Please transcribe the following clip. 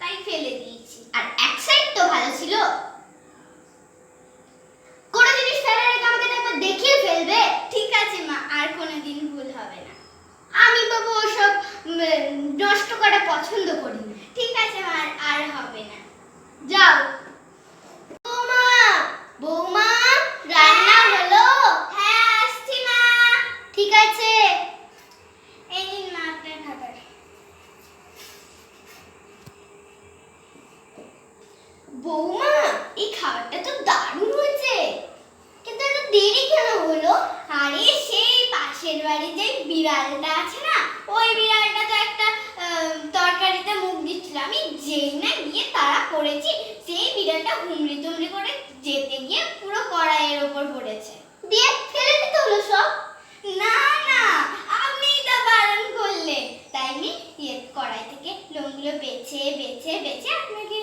তাই ফেলে দিয়েছি। আর এক সাইড তো ভালো ছিল। কোনো জিনিস ফেলার আগে আমাকে একবার দেখিয়ে ফেলবে। ঠিক আছে মা আর কোনোদিন ভুল হবে না। আমি বাবু ওসব নষ্ট করা পছন্দ করি। ঠিক আছে মা আর হবে না। যাও। বৌমা বৌমা রান্না হলো? হ্যাঁ আসছি মা। ঠিক আছে। বৌমা, এই খাবারটা তো দারুণ হয়েছে। কিন্তু এত দেরি কেন হলো? আরে সেই পাশের বাড়ি যে বিড়ালটা আছে না, ওই বিড়ালটা তো একটা তরকারিতে মুখ দিচ্ছিল। আমি যেই না গিয়ে তারা করেছি, সেই বিড়ালটা হুমড়ি তুমড়ি করে যেতে গিয়ে পুরো কড়াইয়ের ওপর পড়েছে। দিয়ে ফেলে দিতে হলো সব? না না, আপনি তো বারণ করলে তাই আমি ইয়ে কড়াই থেকে লোমগুলো বেছে বেছে বেছে আপনাকে